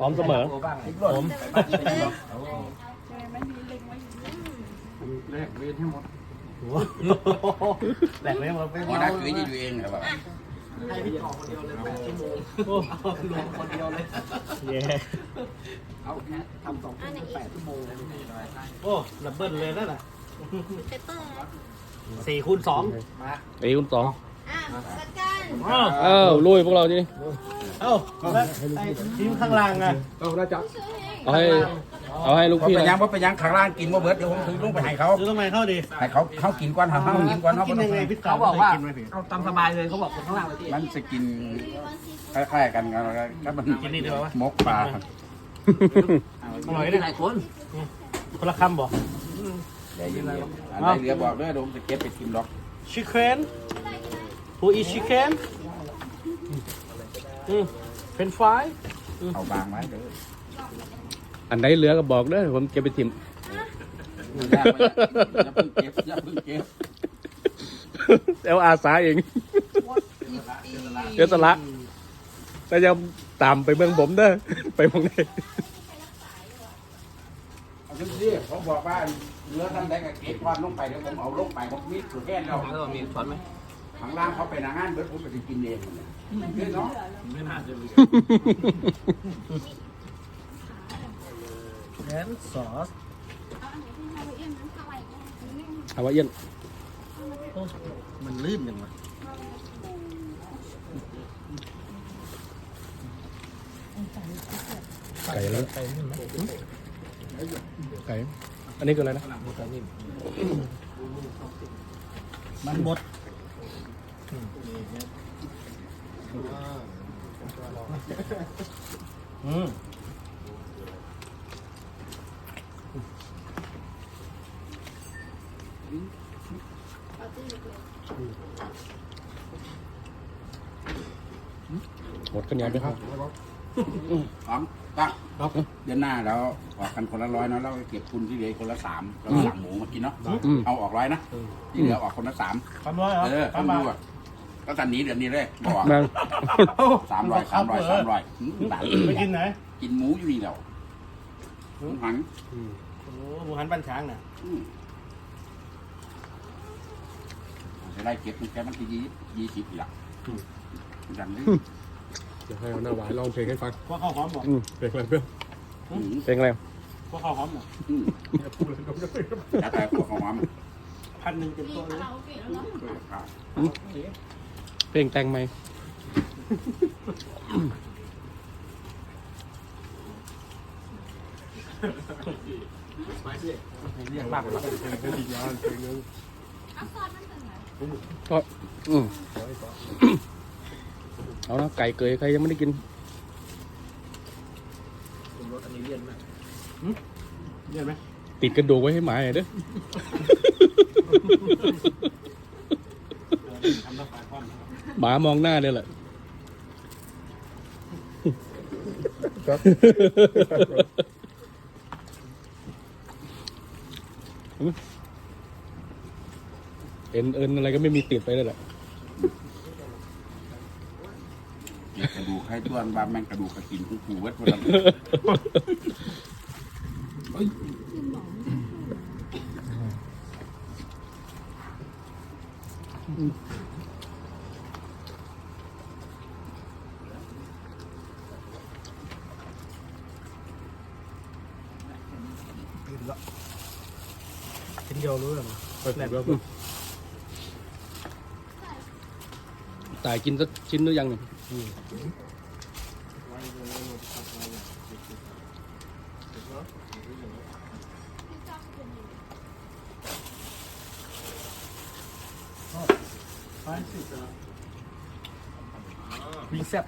พร้อมเสมอผมแลกเวทให้หมดแหลกเลยมาเป็นหัวหน้าคือจะอยู่เองเหรอวะให้พี่ต่อคนเดียวเลยแปดชั่วโมงโอ้รวมคนเดียวเลยเย่เอาแค่ทำสองคนแปดชั่วโมงเลยโอ้ดับเบิลเลยนั่นน่ะเปเปอร์นะสี่คูณสองมาตีคุณสองอะจัดการอ้าวอ้าวลุยพวกเราทีนี้ เอ้าแล้วไอ้ทีมข้างล่างอะเอาได้จับเอาให้เอาให้ลูกเพราะพี่เป็นนะ ยังเพราะเป็นยังข้างล่างกินว่าเบิร์ดเดี๋ยวผมถือลงไปให้เขาซื้อทำไมเข้าดีให้เขาเขากินก่อนเขากินก่อนเขากินยังไงพี่เขาบอกว่ากินไหมพี่เอาตามสบายเลยเขาบอกคนข้างล่างเลยพี่มันจะกินคล้ายๆกันกันก็มันกินนี่เดียววะมกปลาอร่อยมีนะหลายคนคนละคำบอก ได้ยินเลยอันไหนเหลือบอกด้วยเดี๋ยวผมจะเก็บไปกินหรอกชิคเก้นผู้ อีชิคเก้นอืมเป็นไฟรายเอาบางไว้เด้ออันไหนเหลือก็บอกเด้อผมเก็บไปทิมอย่าเพิ่งเก็บอย่าเพิ่งเก็บแล้วอาสาเองเดี๋ยวสละแต่จะตามไปเมืองผมเด้อไปเมืองนี้เอาขึ้นสิเขาบอกว่าเหลือท่านใดก็เก็บความลงไปเดี๋ยวผมเอาลงไปผมมีสุดแค่แล้ว แล้วมีช้อนไหม ข้างล่างเขาไปนางานเบิร์ดผมไปกินเองเนาะไม่น่าจะเหลือแกนซอสเอาว่าเอี้ยนมันลื่นจังวะไก่แล้วไก่อันนี้คืออะไรนะ มันบด อืมหมดกันยังไหมครับพร้อมตั้งเดือนหน้าเราออกกันคนละร้อยเนาะแล้วก็เก็บทุนที่เหลือคนละสามแล้วสั่งหมูมากินเนาะอืมเอาออกร้อยนะที่เหลือออกคนละสามคำน้อยเหรอเออคำทำบาดูอะ ก็ตันนี้เดือนนี้เลยบอกมาสามร้อยสามร้อยสามร้อยบาทไปกินไหน กินหมูอยู่นี่แล้วหมูหันโอ้หมูหันบ้านช้างน่ะอืมจะได้เก็บมันแค่มันที่ยี่ยี่สิบหลักดังนี้เดี๋ยวให้เอาหน้าหวายร้องเพลงให้ฟังพวกข้าวหอมบอกอืมเพลงอะไรเพื่อนอืมเพลงอะไรพวกข้าวหอมบอกอืมแล้วแต่พวกของมันพันหนึ่งเต็มตัวเลย เพลงแต่งไหม เรียกมากเลยก็อืมเอานะไก่เกยใครยังไม่ได้กินรถอันนี้เลี่ยนมากเรียกไหมติดกระดูกไว้ให้หมาหน่อยเด้อ ทำรับปากความ หมามองหน้าเนี่ยแหละเอ็นเอ็นอะไรก็ไม่มีติดไปเลยแหละเก็บกระดูกให้ต้วนว่าแม่งกระดูกกระกินกูกูเวทวันนั้นชิ้นเดียวรู้เลย มั้ยตายกินสักชิ้นหรือยังเนี่ยวิ่งแซ่บ